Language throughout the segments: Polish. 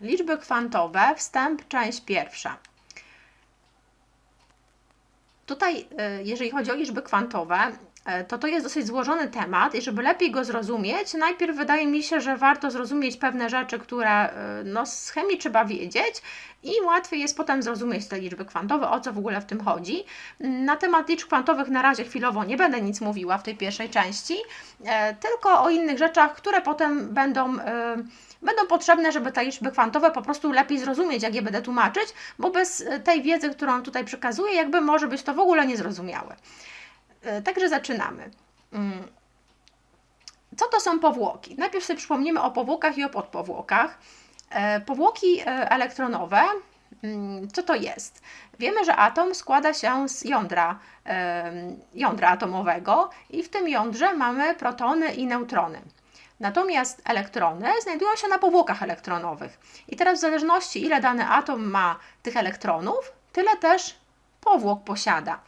Liczby kwantowe, wstęp, część pierwsza. Tutaj, e, jeżeli chodzi o liczby kwantowe, to to jest dosyć złożony temat i żeby lepiej go zrozumieć, najpierw wydaje mi się, że warto zrozumieć pewne rzeczy, które e, no, z chemii trzeba wiedzieć i łatwiej jest potem zrozumieć te liczby kwantowe, o co w ogóle w tym chodzi. Na temat liczb kwantowych na razie chwilowo nie będę nic mówiła w tej pierwszej części, tylko o innych rzeczach, które potem będą będą potrzebne, żeby te liczby kwantowe po prostu lepiej zrozumieć, jak je będę tłumaczyć, bo bez e, tej wiedzy, którą tutaj przekazuję, jakby może być to w ogóle niezrozumiałe. E, także zaczynamy. Mm. Co to są powłoki? Najpierw sobie przypomnimy o powłokach i o podpowłokach. E, powłoki elektronowe, mm, co to jest? Wiemy, że atom składa się z jądra, jądra atomowego i w tym jądrze mamy protony i neutrony. Natomiast elektrony znajdują się na powłokach elektronowych. I teraz w zależności ile dany atom ma tych elektronów, tyle też powłok posiada.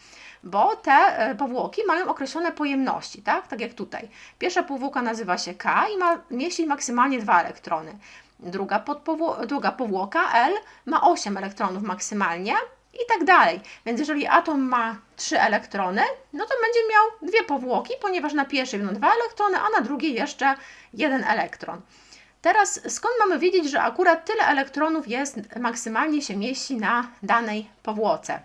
Bo te e, powłoki mają określone pojemności, tak? tak jak tutaj. Pierwsza powłoka nazywa się K i ma mieści maksymalnie dwa elektrony. Druga, druga powłoka L ma 8 elektronów maksymalnie, i tak dalej. Więc jeżeli atom ma trzy elektrony, no to będzie miał dwie powłoki, ponieważ na pierwszej będą dwa elektrony, a na drugiej jeszcze jeden elektron. Teraz skąd mamy wiedzieć, że akurat tyle elektronów jest, maksymalnie się mieści na danej powłoce?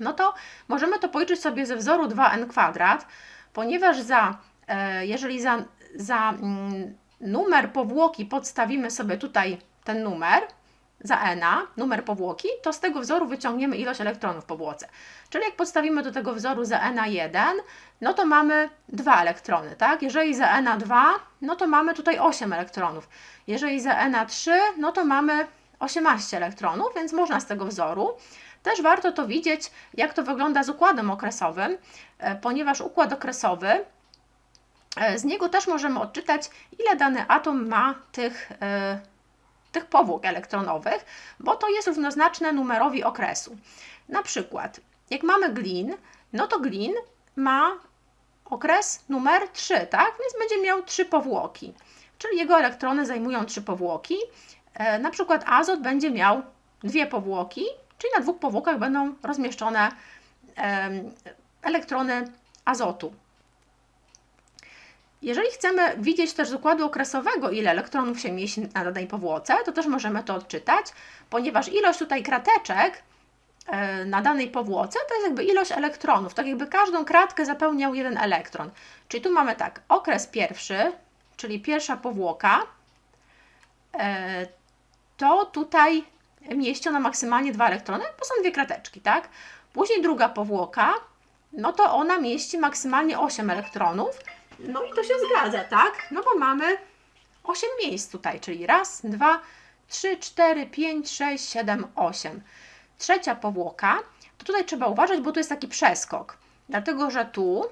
No to możemy to policzyć sobie ze wzoru 2n kwadrat, ponieważ za, e, jeżeli za, za mm, numer powłoki podstawimy sobie tutaj ten numer, za n, numer powłoki, to z tego wzoru wyciągniemy ilość elektronów w powłoce. Czyli jak podstawimy do tego wzoru za n1, no to mamy 2 elektrony, tak? Jeżeli za n2, no to mamy tutaj 8 elektronów. Jeżeli za n3, no to mamy 18 elektronów, więc można z tego wzoru. Też warto to widzieć, jak to wygląda z układem okresowym, e, ponieważ układ okresowy, e, z niego też możemy odczytać, ile dany atom ma tych e, tych powłok elektronowych, bo to jest równoznaczne numerowi okresu. Na przykład, jak mamy glin, no to glin ma okres numer 3, tak? Więc będzie miał 3 powłoki, czyli jego elektrony zajmują 3 powłoki. E, na przykład azot będzie miał dwie powłoki, czyli na dwóch powłokach będą rozmieszczone elektrony azotu. Jeżeli chcemy widzieć też z układu okresowego, ile elektronów się mieści na danej powłoce, to też możemy to odczytać, ponieważ ilość tutaj krateczek e, na danej powłoce to jest jakby ilość elektronów, tak jakby każdą kratkę zapełniał jeden elektron. Czyli tu mamy tak, okres pierwszy, czyli pierwsza powłoka, e, to tutaj mieści ona maksymalnie dwa elektrony, bo są dwie krateczki, tak? Później druga powłoka, no to ona mieści maksymalnie 8 elektronów, no i to się zgadza, tak? No bo mamy 8 miejsc tutaj, czyli raz, dwa, trzy, cztery, pięć, sześć, siedem, osiem. Trzecia powłoka, to tutaj trzeba uważać, bo tu jest taki przeskok, dlatego że tu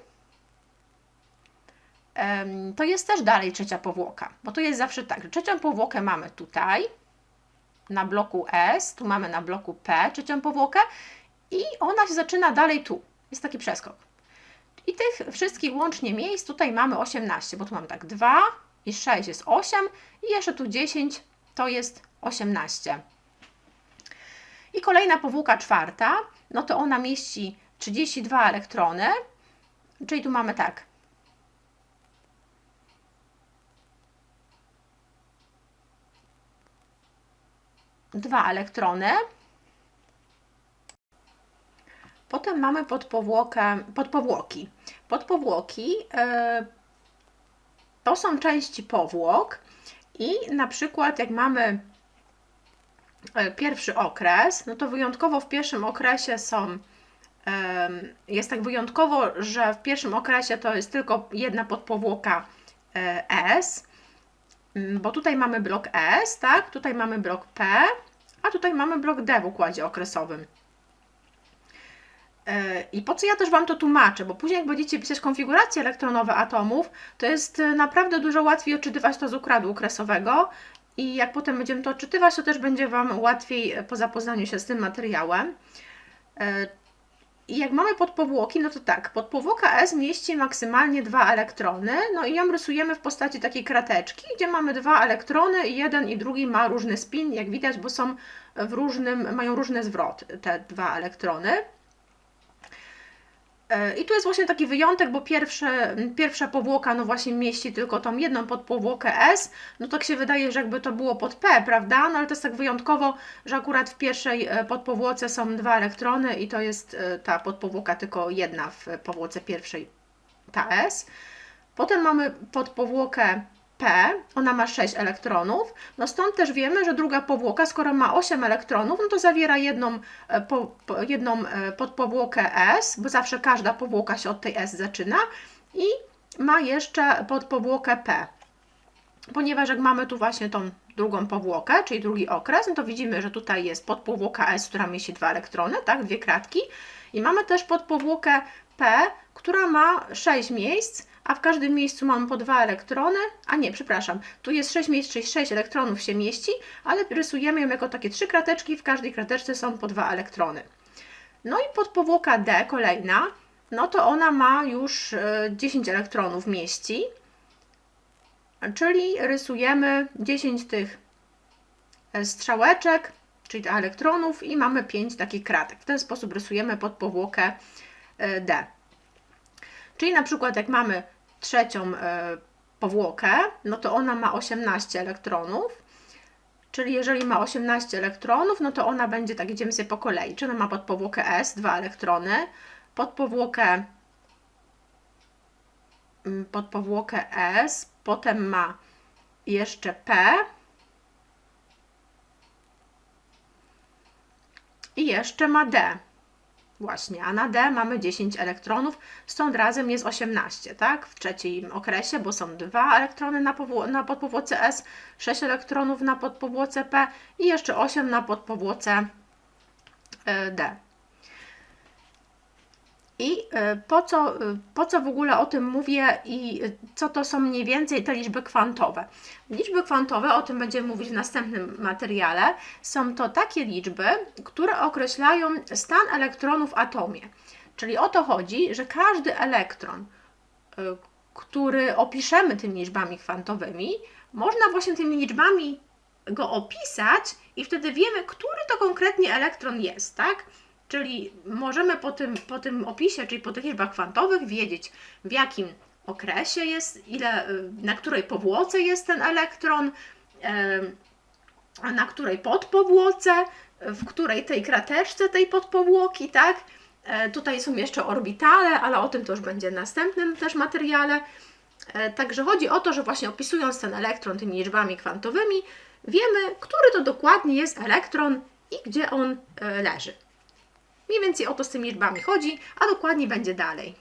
to jest też dalej trzecia powłoka, bo to jest zawsze tak, że trzecią powłokę mamy tutaj, na bloku S, tu mamy na bloku P trzecią powłokę i ona się zaczyna dalej tu. Jest taki przeskok. I tych wszystkich łącznie miejsc tutaj mamy 18, bo tu mamy tak 2 i 6 jest 8 i jeszcze tu 10 to jest 18. I kolejna powłoka czwarta, no to ona mieści 32 elektrony, czyli tu mamy tak. Dwa elektrony, Potem mamy podpowłokę, podpowłoki. Podpowłoki yy, to są części powłok i na przykład jak mamy e, pierwszy okres, no to wyjątkowo w pierwszym okresie są jest tak wyjątkowo, że w pierwszym okresie to jest tylko jedna podpowłoka e, S, bo tutaj mamy blok S, tak? Tutaj mamy blok P, a tutaj mamy blok D w układzie okresowym. I po co ja też Wam to tłumaczę? Bo później jak będziecie pisać konfiguracje elektronowe atomów, to jest e, naprawdę dużo łatwiej odczytywać to z układu okresowego i jak potem będziemy to odczytywać, to też będzie Wam łatwiej e, po zapoznaniu się z tym materiałem. I jak mamy podpowłoki, no to tak, podpowłoka S mieści maksymalnie dwa elektrony, no i ją rysujemy w postaci takiej krateczki, gdzie mamy dwa elektrony, jeden i drugi ma różny spin, jak widać, bo są w różnym, mają różny zwrot te dwa elektrony. E, I tu jest właśnie taki wyjątek, bo pierwsze, pierwsza powłoka no właśnie mieści tylko tą jedną podpowłokę S, no tak się wydaje, że jakby to było pod P, prawda? No ale to jest tak wyjątkowo, że akurat w pierwszej e, podpowłoce są dwa elektrony i to jest e, ta podpowłoka tylko jedna w powłoce pierwszej, ta S. Potem mamy podpowłokę P, ona ma 6 elektronów, no stąd też wiemy, że druga powłoka, skoro ma 8 elektronów, no to zawiera jedną, e, po, po, jedną e, podpowłokę S, bo zawsze każda powłoka się od tej S zaczyna i ma jeszcze podpowłokę P. Ponieważ jak mamy tu właśnie tą drugą powłokę, czyli drugi okres, no to widzimy, że tutaj jest podpowłoka S, która mieści dwa elektrony, tak, dwie kratki. I mamy też podpowłokę P, która ma 6 miejsc, a w każdym miejscu mamy po dwa elektrony, a nie, przepraszam, tu jest 6 miejsc, czyli 6 elektronów się mieści, ale rysujemy ją jako takie trzy krateczki, w każdej krateczce są po dwa elektrony. No i podpowłoka D, kolejna, no to ona ma już 10 elektronów mieści, czyli rysujemy 10 tych e, strzałeczek, czyli elektronów i mamy 5 takich kratek. W ten sposób rysujemy podpowłokę e, D. Czyli na przykład jak mamy trzecią e, powłokę, no to ona ma 18 elektronów. Czyli jeżeli ma 18 elektronów, no to ona będzie, tak idziemy sobie po kolei. Czyli ona ma podpowłokę S, dwa elektrony, podpowłokę, mm, podpowłokę S, potem ma jeszcze P i jeszcze ma D. Właśnie, a na D mamy 10 elektronów, stąd razem jest 18, tak? W trzecim okresie, bo są dwa elektrony na, na podpowłoce S, 6 elektronów na podpowłoce P i jeszcze 8 na podpowłoce e, D. I e, po co, e, po co w ogóle o tym mówię i co to są mniej więcej te liczby kwantowe? Liczby kwantowe, o tym będziemy mówić w następnym materiale, są to takie liczby, które określają stan elektronów w atomie. Czyli o to chodzi, że każdy elektron, który opiszemy tymi liczbami kwantowymi, można właśnie tymi liczbami go opisać i wtedy wiemy, który to konkretnie elektron jest, tak? Czyli możemy po tym, po tym opisie, czyli po tych liczbach kwantowych wiedzieć, w jakim okresie jest, ile, na której powłoce jest ten elektron, na której podpowłoce, w której tej krateczce tej podpowłoki, tak? E, tutaj są jeszcze orbitale, ale o tym to już będzie w następnym też materiale. E, także chodzi o to, że właśnie opisując ten elektron tymi liczbami kwantowymi, wiemy, który to dokładnie jest elektron i gdzie on e, leży. Mniej więcej o to z tymi liczbami chodzi, a dokładnie będzie dalej.